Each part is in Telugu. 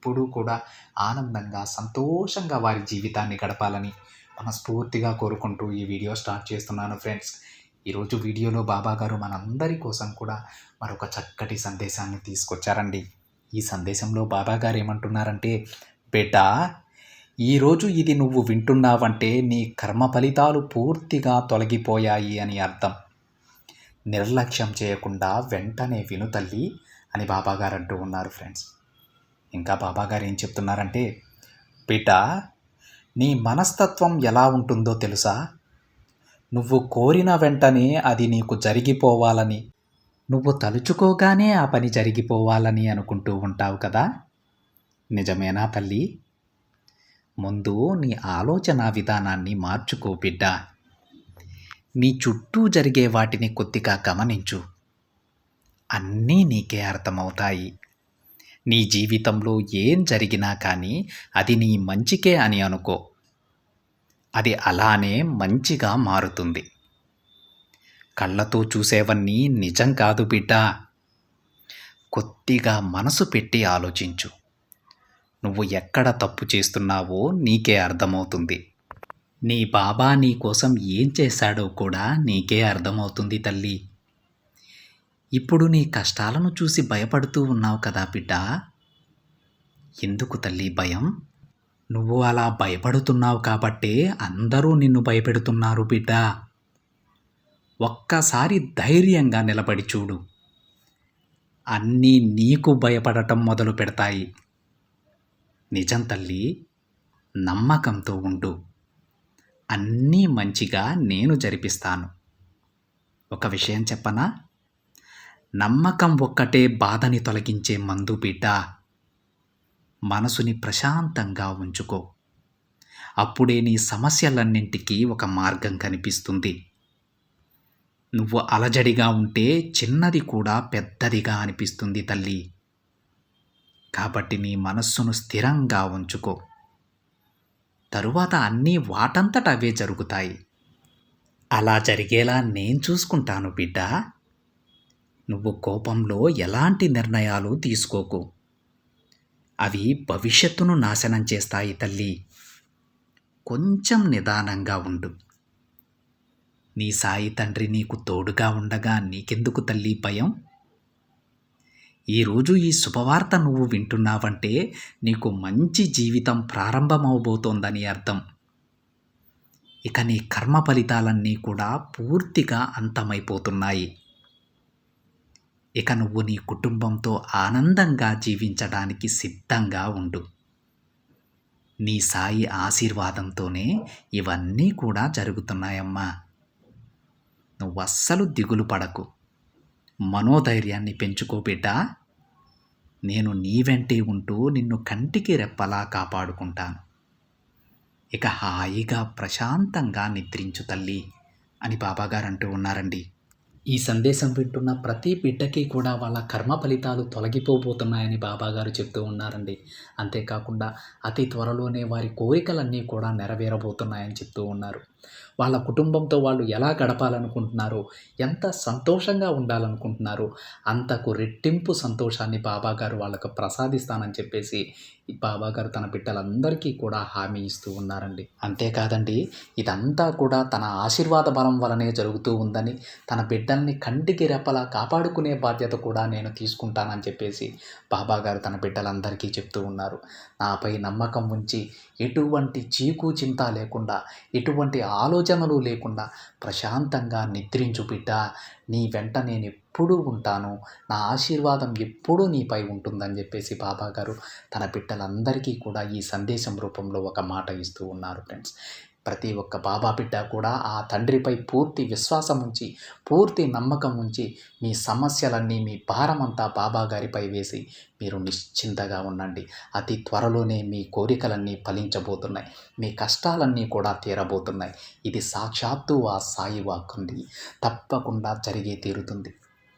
ఎప్పుడూ కూడా ఆనందంగా సంతోషంగా వారి జీవితాన్ని గడపాలని మనస్ఫూర్తిగా కోరుకుంటూ ఈ వీడియో స్టార్ట్ చేస్తున్నాను ఫ్రెండ్స్. ఈరోజు వీడియోలో బాబా గారు మనందరి కోసం కూడా మరొక చక్కటి సందేశాన్ని తీసుకొచ్చారండి. ఈ సందేశంలో బాబా గారు ఏమంటున్నారంటే బిడ్డ ఈరోజు ఇది నువ్వు వింటున్నావంటే నీ కర్మ ఫలితాలు పూర్తిగా తొలగిపోయాయి అని అర్థం. నిర్లక్ష్యం చేయకుండా వెంటనే విను తల్లి అని బాబాగారు అంటూ ఉన్నారు ఫ్రెండ్స్. ఇంకా బాబాగారు ఏం చెప్తున్నారంటే బిడ్డ నీ మనస్తత్వం ఎలా ఉంటుందో తెలుసా? నువ్వు కోరిన వెంటనే అది నీకు జరిగిపోవాలని నువ్వు తలుచుకోగానే ఆ పని జరిగిపోవాలని అనుకుంటూ ఉంటావు కదా? నిజమేనా తల్లి? ముందు నీ ఆలోచన విధానాన్ని మార్చుకో బిడ్డ. నీ చుట్టూ జరిగే వాటిని కొద్దిగా గమనించు. అన్నీ నీకే అర్థమవుతాయి. నీ జీవితంలో ఏం జరిగినా కానీ అది నీ మంచికే అని అనుకో. అది అలానే మంచిగా మారుతుంది. కళ్ళతో చూసేవన్నీ నిజం కాదు బిడ్డ. కొద్దిగా మనసు పెట్టి ఆలోచించు. నువ్వు ఎక్కడ తప్పు చేస్తున్నావో నీకే అర్థమవుతుంది. నీ బాబా నీ కోసం ఏం చేశాడో కూడా నీకే అర్థమవుతుంది తల్లి. ఇప్పుడు నీ కష్టాలను చూసి భయపడుతూ ఉన్నావు కదా బిడ్డ. ఎందుకు తల్లి భయం? నువ్వు అలా భయపడుతున్నావు కాబట్టే అందరూ నిన్ను భయపెడుతున్నారు బిడ్డ. ఒక్కసారి ధైర్యంగా నిలబడి చూడు. అన్నీ నీకు భయపడటం మొదలు పెడతాయి. నిజం తల్లి నమ్మకంతో ఉండు. అన్నీ మంచిగా నేను జరిపిస్తాను. ఒక విషయం చెప్పనా? నమ్మకం ఒక్కటే బాధని తొలగించే మందు బిడ్డ మనసుని ప్రశాంతంగా ఉంచుకో. అప్పుడే నీ సమస్యలన్నింటికీ ఒక మార్గం కనిపిస్తుంది. నువ్వు అలజడిగా ఉంటే చిన్నది కూడా పెద్దదిగా అనిపిస్తుంది తల్లి. కాబట్టి నీ మనస్సును స్థిరంగా ఉంచుకో. తరువాత అన్నీ వాటంతట అవే జరుగుతాయి. అలా జరిగేలా నేను చూసుకుంటాను బిడ్డ. నువ్వు కోపంలో ఎలాంటి నిర్ణయాలు తీసుకోకు. అవి భవిష్యత్తును నాశనం చేస్తాయి తల్లి. కొంచెం నిదానంగా ఉండు. నీ సాయి తండ్రి నీకు తోడుగా ఉండగా నీకెందుకు తల్లి భయం? ఈరోజు ఈ శుభవార్త నువ్వు వింటున్నావంటే నీకు మంచి జీవితం ప్రారంభమవబోతోందని అర్థం. ఇక నీ కర్మ ఫలితాలన్నీ కూడా పూర్తిగా అంతమైపోతున్నాయి. ఇక నువ్వు నీ కుటుంబంతో ఆనందంగా జీవించడానికి సిద్ధంగా ఉండు. నీ సాయి ఆశీర్వాదంతోనే ఇవన్నీ కూడా జరుగుతున్నాయమ్మా. నువ్వు అస్సలు దిగులు పడకు. మనోధైర్యాన్ని పెంచుకో బిడ్డా. నేను నీ వెంటే ఉంటూ నిన్ను కంటికి రెప్పలా కాపాడుకుంటాను. ఇక హాయిగా ప్రశాంతంగా నిద్రించు తల్లి అని బాబాగారు అంటూ ఉన్నారండి. ఈ సందేశం వింటున్న ప్రతి బిడ్డకి కూడా వాళ్ళ కర్మ ఫలితాలు తొలగిపోబోతున్నాయని బాబాగారు చెప్తూ ఉన్నారండి. అంతేకాకుండా అతి త్వరలోనే వారి కోరికలన్నీ కూడా నెరవేరబోతున్నాయని చెప్తూ ఉన్నారు. వాళ్ళ కుటుంబంతో వాళ్ళు ఎలా గడపాలనుకుంటున్నారో ఎంత సంతోషంగా ఉండాలనుకుంటున్నారో అంతకు రెట్టింపు సంతోషాన్ని బాబాగారు వాళ్ళకు ప్రసాదిస్తానని చెప్పేసి ఈ బాబాగారు తన బిడ్డలందరికీ కూడా హామీ ఇస్తూ ఉన్నారండి. అంతేకాదండి ఇదంతా కూడా తన ఆశీర్వాద బలం వలనే జరుగుతూ ఉందని తన బిడ్డల్ని కంటికి రెప్పలా కాపాడుకునే బాధ్యత కూడా నేను తీసుకుంటానని చెప్పేసి బాబాగారు తన బిడ్డలందరికీ చెప్తూ ఉన్నారు. నాపై నమ్మకం ఉంచి ఎటువంటి చీకు చింత లేకుండా ఎటువంటి ఆలోచనలు లేకుండా ప్రశాంతంగా నిద్రించు బిడ్డ నీ వెంట నేను ఎప్పుడూ ఉంటాను. నా ఆశీర్వాదం ఎప్పుడూ నీపై ఉంటుందని చెప్పేసి బాబా గారు తన బిడ్డలందరికీ కూడా ఈ సందేశం రూపంలో ఒక మాట ఇస్తూ ఉన్నారు ఫ్రెండ్స్ ప్రతి ఒక్క బాబా బిడ్డ కూడా ఆ తండ్రిపై పూర్తి విశ్వాసం ఉంచి పూర్తి నమ్మకం ఉంచి మీ సమస్యలన్నీ మీ భారమంతా బాబా గారిపై వేసి మీరు నిశ్చింతగా ఉండండి. అతి త్వరలోనే మీ కోరికలన్నీ ఫలించబోతున్నాయి. మీ కష్టాలన్నీ కూడా తీరబోతున్నాయి. ఇది సాక్షాత్తు ఆ సాయి వాక్కుంది. తప్పకుండా జరిగే తీరుతుంది.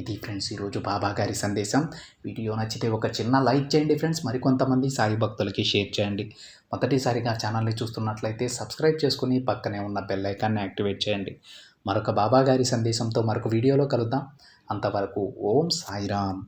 ఇది ఫ్రెండ్స్ ఈరోజు బాబా గారి సందేశం. వీడియో నచ్చితే ఒక చిన్న లైక్ చేయండి ఫ్రెండ్స్. మరికొంతమంది సాయి భక్తులకి షేర్ చేయండి. మొదటిసారిగా ఛానల్ని చూస్తున్నట్లయితే సబ్స్క్రైబ్ చేసుకుని పక్కనే ఉన్న బెల్ ఐకాన్ని యాక్టివేట్ చేయండి. మరొక బాబా గారి సందేశంతో మరొక వీడియోలో కలుద్దాం. అంతవరకు ఓం సాయిరామ్.